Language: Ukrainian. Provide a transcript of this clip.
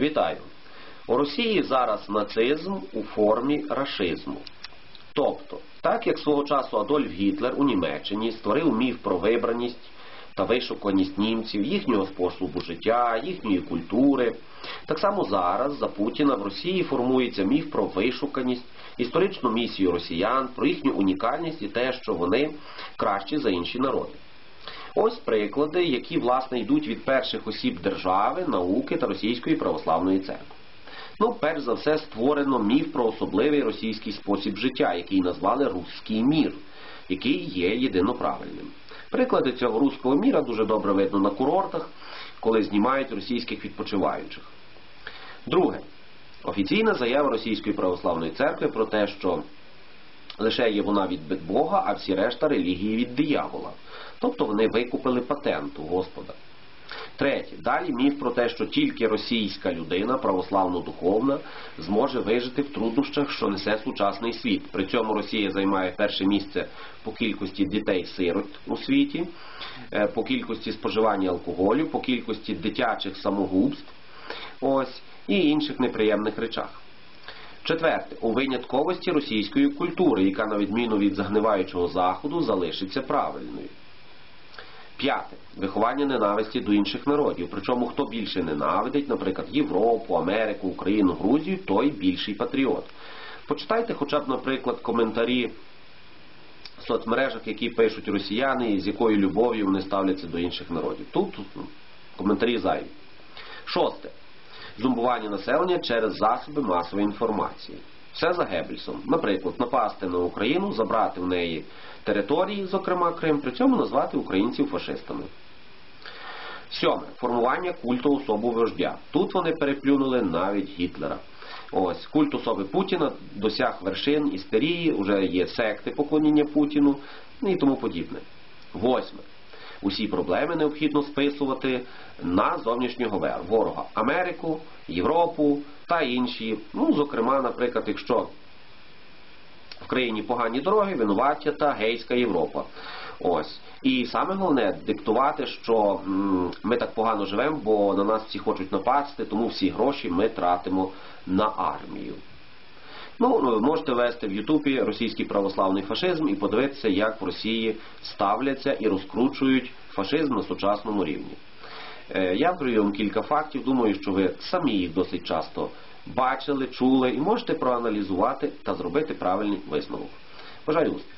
Вітаю! У Росії зараз нацизм у формі рашизму. Тобто, так як свого часу Адольф Гітлер у Німеччині створив міф про вибраність та вишуканість німців, їхнього способу життя, їхньої культури, так само зараз за Путіна в Росії формується міф про вишуканість, історичну місію росіян, про їхню унікальність і те, що вони кращі за інші народи. Ось приклади, які власне йдуть від перших осіб держави, науки та Російської православної церкви. Ну, перш за все, створено міф про особливий російський спосіб життя, який назвали Руський мір, який є єдиноправильним. Приклади цього руського міра дуже добре видно на курортах, коли знімають російських відпочиваючих. Друге, офіційна заява Російської православної церкви про те, що лише є вона від Бога, а всі решта релігії від диявола. Тобто вони викупили патент у Господа. Третє. Далі міф про те, що тільки російська людина, православно-духовна, зможе вижити в труднощах, що несе сучасний світ. При цьому Росія займає перше місце по кількості дітей-сирот у світі, е, по кількості споживання алкоголю, по кількості дитячих самогубств ось, і інших неприємних речах. Четверте, у винятковості російської культури, яка, на відміну від загниваючого заходу, залишиться правильною. П'яте. Виховання ненависті до інших народів. Причому хто більше ненавидить, наприклад, Європу, Америку, Україну, Грузію, той більший патріот. Почитайте хоча б, наприклад, коментарі в соцмережах, які пишуть росіяни, і з якою любов'ю вони ставляться до інших народів. Тут коментарі зайві. Шосте. Зумбування населення через засоби масової інформації. Все за Геббельсом. Наприклад, напасти на Україну, забрати в неї території, зокрема Крим, при цьому назвати українців фашистами. Сьоме. Формування культу особу вождя. Тут вони переплюнули навіть Гітлера. Ось культ особи Путіна досяг вершин істерії, вже є секти поклоніння Путіну і тому подібне. Восьме. Усі проблеми необхідно списувати на зовнішнього ворога Америку, Європу та інші. Ну, зокрема, наприклад, якщо в країні погані дороги, винуваття та гейська Європа. Ось. І саме головне диктувати, що ми так погано живемо, бо на нас всі хочуть напасти, тому всі гроші ми тратимо на армію. Ну, можете вести в Ютубі російський православний фашизм і подивитися, як в Росії ставляться і розкручують фашизм на сучасному рівні. Е, я привів вам кілька фактів, думаю, що ви самі їх досить часто бачили, чули і можете проаналізувати та зробити правильний висновок. Бажаю успіху!